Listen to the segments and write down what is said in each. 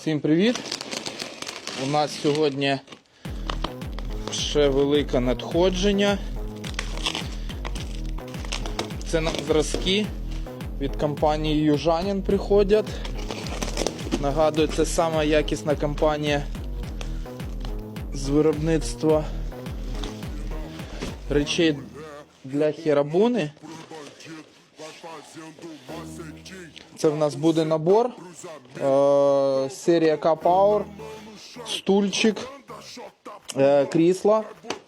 Всім привіт! У нас сьогодні ще велике надходження. Це нам зразки від компанії Южанин приходять. Нагадую, це сама якісна компанія з виробництва речей для херабуни. Це в нас буде набор. Е, серія K-Power, стульчик, е, крісло,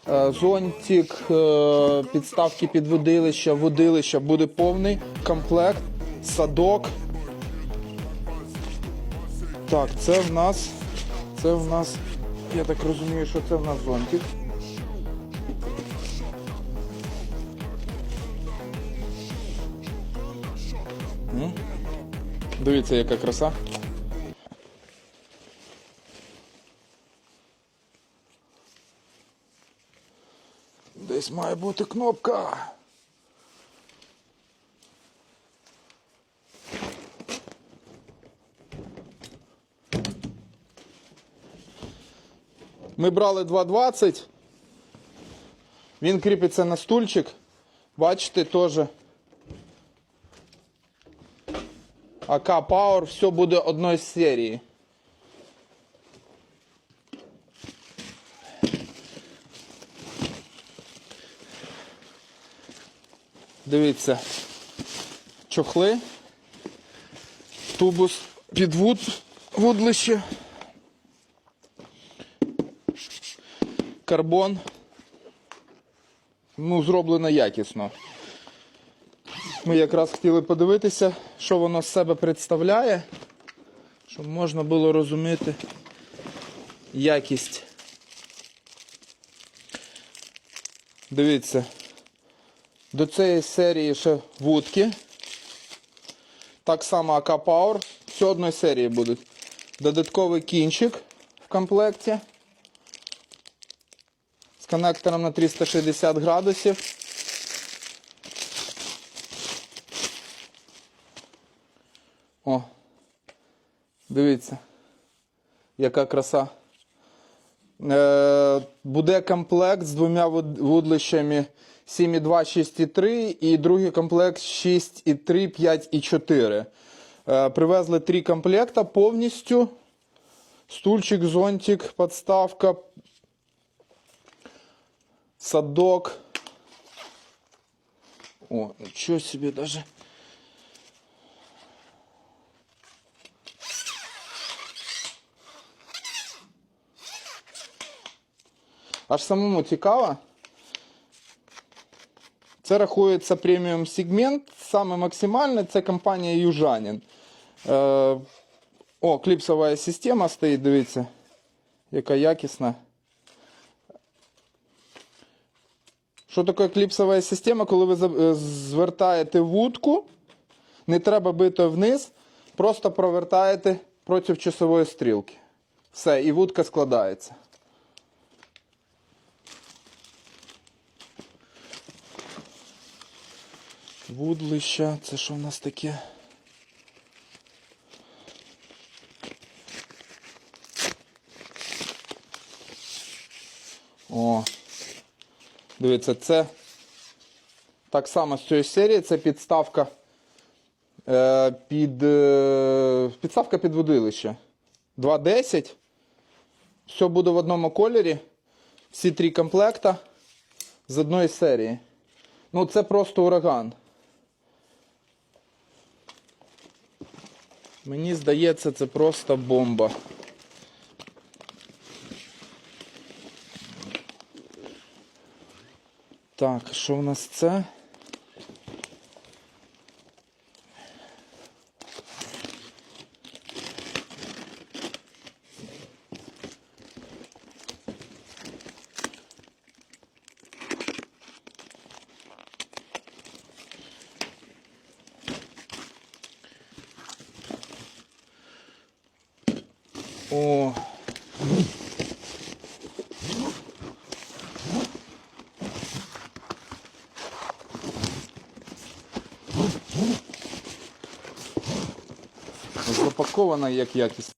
е, зонтик, е, підставки під водилище, водилище буде повний комплект, садок. Так, це в нас. Це в нас. Я так розумію, що це в нас зонтик. М? Дивіться, яка краса. Десь має бути кнопка. Ми брали 2,20. Він кріпиться на стульчик. Бачите, теж. АК Power, все буде одної серії. Дивіться, чохли, тубус під вуд, вудлище, карбон. Ну, зроблено якісно. Ми якраз хотіли подивитися, що воно з себе представляє, щоб можна було розуміти якість. Дивіться, до цієї серії ще вудки. Так само АК Power. Все одної серії будуть. Додатковий кінчик в комплекті. З коннектором на 360 градусів. Дивіться, яка краса. Е, буде комплект з двома вуд- вудлищами 7,2, 6,3 і другий комплект 6,3, 5,4. Е, привезли три комплекта повністю. Стульчик, зонтик, подставка, садок. О, нічого собі даже. Аж самому цікаво. Це рахується преміум сегмент. Саме максимальне це компанія Южанин. Е, о, кліпсова система стоїть, дивіться, яка якісна. Що таке кліпсова система? Коли ви е, звертаєте вудку, не треба бити вниз, просто провертаєте проти часової стрілки. Все, і вудка складається. Вудлища, це що в нас таке? О, дивіться, це так само з цієї серії, це підставка е, під, е, підставка під водилище. 2.10. Все буде в одному кольорі. Всі три комплекта з одної серії. Ну, це просто ураган. Мені здається, це просто бомба. Так, що в нас це? О. Запакована як якість.